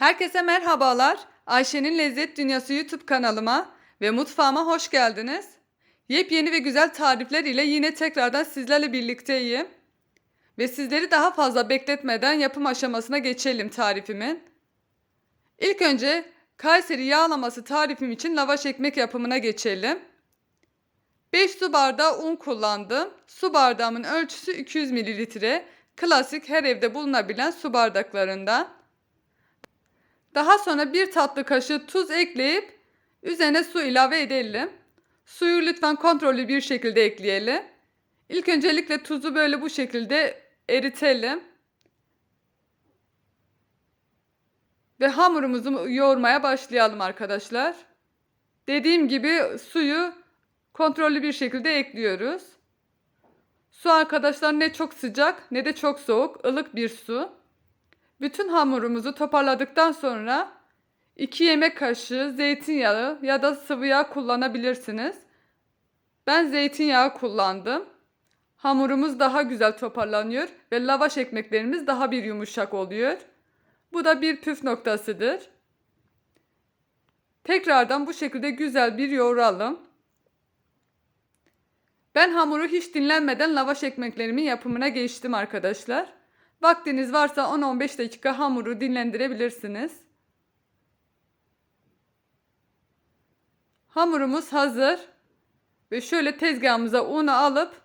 Herkese merhabalar. Ayşe'nin Lezzet Dünyası YouTube kanalıma ve mutfağıma hoş geldiniz. Yepyeni ve güzel tarifler ile yine tekrardan sizlerle birlikteyim. Ve sizleri daha fazla bekletmeden yapım aşamasına geçelim tarifimin. İlk önce Kayseri yağlaması tarifim için lavaş ekmek yapımına geçelim. 5 su bardağı un kullandım. Su bardağımın ölçüsü 200 mililitre. Klasik her evde bulunabilen su bardaklarından. Daha sonra bir tatlı kaşığı tuz ekleyip üzerine su ilave edelim. Suyu lütfen kontrollü bir şekilde ekleyelim. İlk öncelikle tuzu böyle bu şekilde eritelim. Ve hamurumuzu yoğurmaya başlayalım arkadaşlar. Dediğim gibi suyu kontrollü bir şekilde ekliyoruz. Su arkadaşlar ne çok sıcak ne de çok soğuk, ılık bir su. Bütün hamurumuzu toparladıktan sonra 2 yemek kaşığı zeytinyağı ya da sıvı yağ kullanabilirsiniz. Ben zeytinyağı kullandım. Hamurumuz daha güzel toparlanıyor ve lavaş ekmeklerimiz daha bir yumuşak oluyor. Bu da bir püf noktasıdır. Tekrardan bu şekilde güzel bir yoğuralım. Ben hamuru hiç dinlenmeden lavaş ekmeklerimin yapımına geçtim arkadaşlar. Vaktiniz varsa 10-15 dakika hamuru dinlendirebilirsiniz. Hamurumuz hazır. Ve şöyle tezgahımıza unu alıp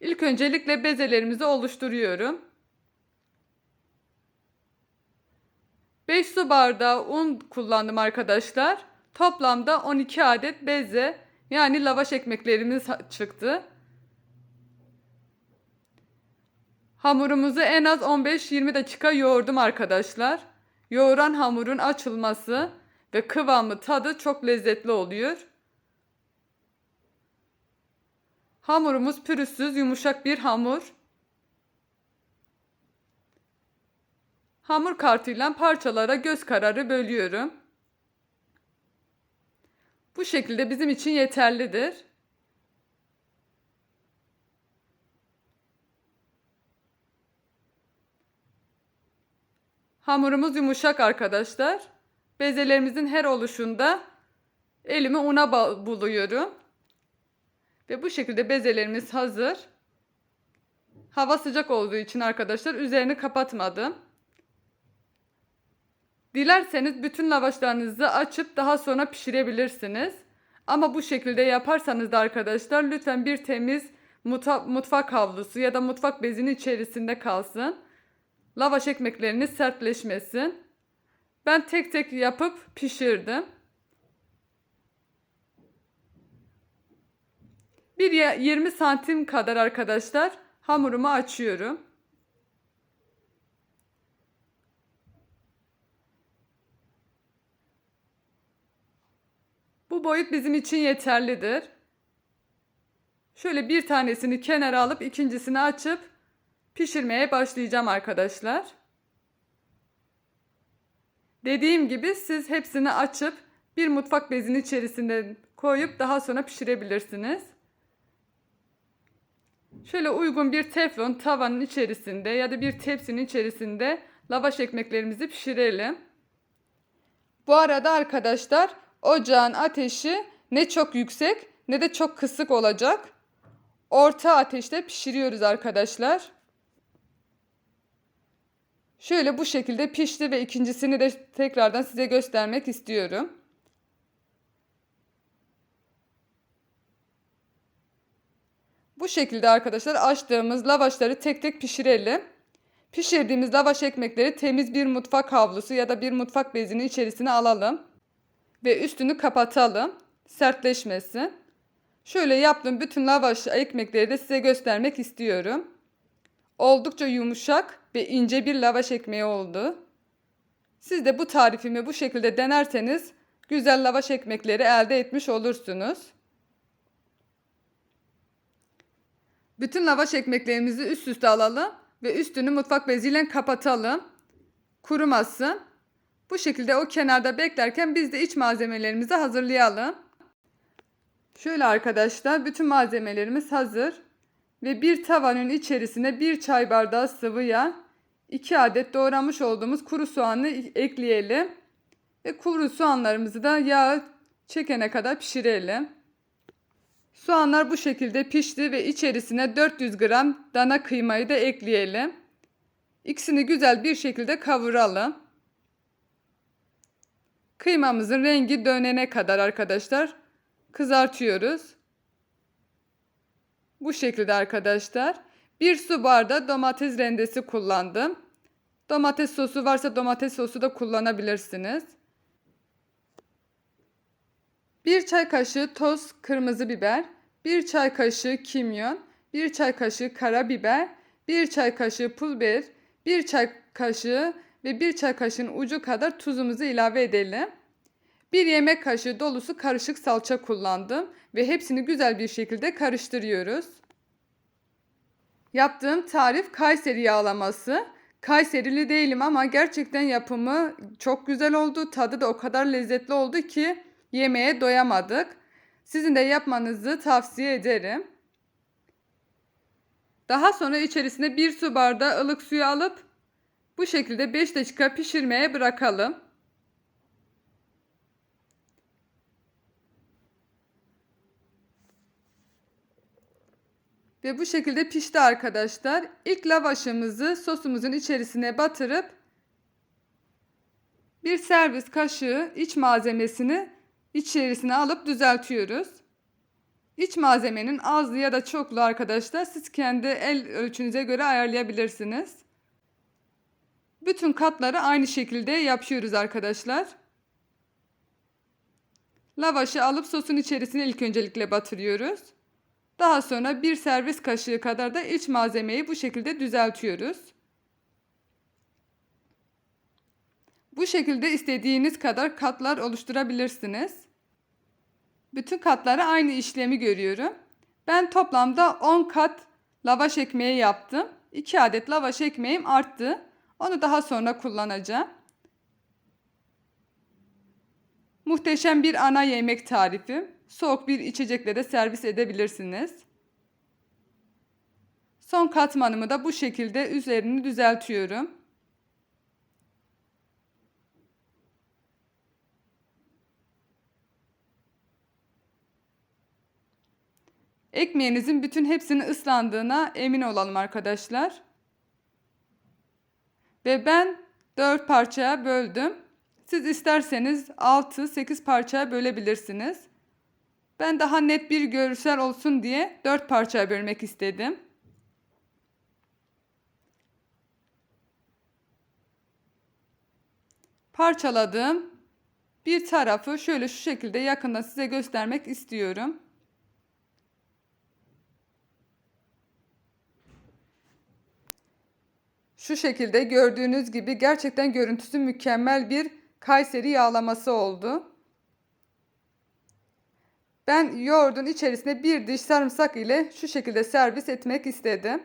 ilk öncelikle bezelerimizi oluşturuyorum. 5 su bardağı un kullandım arkadaşlar. Toplamda 12 adet beze yani lavaş ekmeklerimiz çıktı. Hamurumuzu en az 15-20 dakika yoğurdum arkadaşlar. Yoğuran hamurun açılması ve kıvamı tadı çok lezzetli oluyor. Hamurumuz pürüzsüz yumuşak bir hamur. Hamur kartıyla parçalara göz kararı bölüyorum. Bu şekilde bizim için yeterlidir. Hamurumuz yumuşak arkadaşlar. Bezelerimizin her oluşunda elimi una buluyorum. Ve bu şekilde bezelerimiz hazır. Hava sıcak olduğu için arkadaşlar üzerini kapatmadım. Dilerseniz bütün lavaşlarınızı açıp daha sonra pişirebilirsiniz. Ama bu şekilde yaparsanız da arkadaşlar lütfen bir temiz mutfak havlusu ya da mutfak bezinin içerisinde kalsın. Lavaş ekmekleriniz sertleşmesin. Ben tek tek yapıp pişirdim. Bir 20 santim kadar arkadaşlar hamurumu açıyorum. Bu boyut bizim için yeterlidir. Şöyle bir tanesini kenara alıp ikincisini açıp pişirmeye başlayacağım arkadaşlar. Dediğim gibi siz hepsini açıp bir mutfak bezinin içerisinde koyup daha sonra pişirebilirsiniz. Şöyle uygun bir teflon tavanın içerisinde ya da bir tepsinin içerisinde lavaş ekmeklerimizi pişirelim. Bu arada arkadaşlar ocağın ateşi ne çok yüksek ne de çok kısık olacak. Orta ateşte pişiriyoruz arkadaşlar. Şöyle bu şekilde pişti ve ikincisini de tekrardan size göstermek istiyorum. Bu şekilde arkadaşlar açtığımız lavaşları tek tek pişirelim. Pişirdiğimiz lavaş ekmekleri temiz bir mutfak havlusu ya da bir mutfak bezinin içerisine alalım. Ve üstünü kapatalım. Sertleşmesin. Şöyle yaptığım bütün lavaş ekmekleri de size göstermek istiyorum. Oldukça yumuşak ve ince bir lavaş ekmeği oldu. Siz de bu tarifimi bu şekilde denerseniz güzel lavaş ekmekleri elde etmiş olursunuz. Bütün lavaş ekmeklerimizi üst üste alalım ve üstünü mutfak beziyle kapatalım. Kurumasın. Bu şekilde o kenarda beklerken biz de iç malzemelerimizi hazırlayalım. Şöyle arkadaşlar bütün malzemelerimiz hazır. Ve bir tavanın içerisine bir çay bardağı sıvı yağ, 2 adet doğramış olduğumuz kuru soğanı ekleyelim. Ve kuru soğanlarımızı da yağ çekene kadar pişirelim. Soğanlar bu şekilde pişti ve içerisine 400 gram dana kıymayı da ekleyelim. İkisini güzel bir şekilde kavuralım. Kıymamızın rengi dönene kadar arkadaşlar kızartıyoruz. Bu şekilde arkadaşlar. Bir su bardağı domates rendesi kullandım. Domates sosu varsa domates sosu da kullanabilirsiniz. Bir çay kaşığı toz kırmızı biber, bir çay kaşığı kimyon, bir çay kaşığı karabiber, bir çay kaşığı pul biber, bir çay kaşığı ve bir çay kaşığın ucu kadar tuzumuzu ilave edelim. Bir yemek kaşığı dolusu karışık salça kullandım ve hepsini güzel bir şekilde karıştırıyoruz. Yaptığım tarif Kayseri yağlaması. Kayserili değilim ama gerçekten yapımı çok güzel oldu. Tadı da o kadar lezzetli oldu ki yemeğe doyamadık. Sizin de yapmanızı tavsiye ederim. Daha sonra içerisine bir su bardağı ılık suyu alıp bu şekilde 5 dakika pişirmeye bırakalım. Ve bu şekilde pişti arkadaşlar. İlk lavaşımızı sosumuzun içerisine batırıp bir servis kaşığı iç malzemesini içerisine alıp düzeltiyoruz. İç malzemenin azlı ya da çoklu arkadaşlar siz kendi el ölçünüze göre ayarlayabilirsiniz. Bütün katları aynı şekilde yapıyoruz arkadaşlar. Lavaşı alıp sosun içerisine ilk öncelikle batırıyoruz. Daha sonra bir servis kaşığı kadar da iç malzemeyi bu şekilde düzeltiyoruz. Bu şekilde istediğiniz kadar katlar oluşturabilirsiniz. Bütün katlara aynı işlemi görüyorum. Ben toplamda 10 kat lavaş ekmeği yaptım. 2 adet lavaş ekmeğim arttı. Onu daha sonra kullanacağım. Muhteşem bir ana yemek tarifi. Soğuk bir içecekle de servis edebilirsiniz. Son katmanımı da bu şekilde üzerini düzeltiyorum. Ekmeğinizin bütün hepsinin ıslandığına emin olalım arkadaşlar. Ve ben 4 parçaya böldüm. Siz isterseniz 6-8 parçaya bölebilirsiniz. Ben daha net bir görsel olsun diye 4 parçaya bölmek istedim. Parçaladım. Bir tarafı şöyle şu şekilde yakından size göstermek istiyorum. Şu şekilde gördüğünüz gibi gerçekten görüntüsü mükemmel bir Kayseri yağlaması oldu. Ben yoğurdun içerisine bir diş sarımsak ile şu şekilde servis etmek istedim.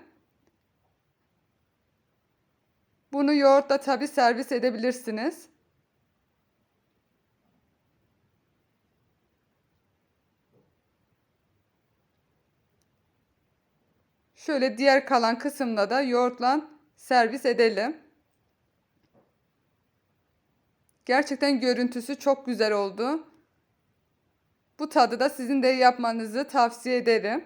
Bunu yoğurtla tabi servis edebilirsiniz. Şöyle diğer kalan kısımda da yoğurtla servis edelim. Gerçekten görüntüsü çok güzel oldu. Bu tadı da sizin de yapmanızı tavsiye ederim.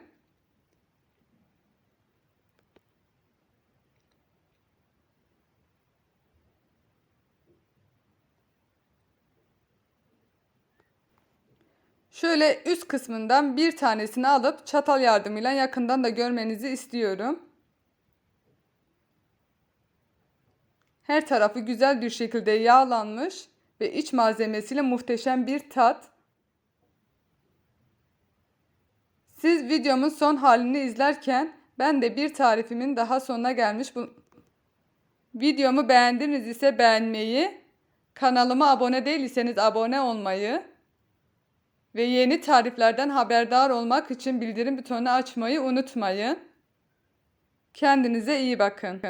Şöyle üst kısmından bir tanesini alıp çatal yardımıyla yakından da görmenizi istiyorum. Her tarafı güzel bir şekilde yağlanmış ve iç malzemesiyle muhteşem bir tat. Siz videomun son halini izlerken ben de bir tarifimin daha sonuna gelmiş bu Videomu beğendiniz ise beğenmeyi, kanalıma abone değilseniz abone olmayı ve yeni tariflerden haberdar olmak için bildirim butonunu açmayı unutmayın. Kendinize iyi bakın.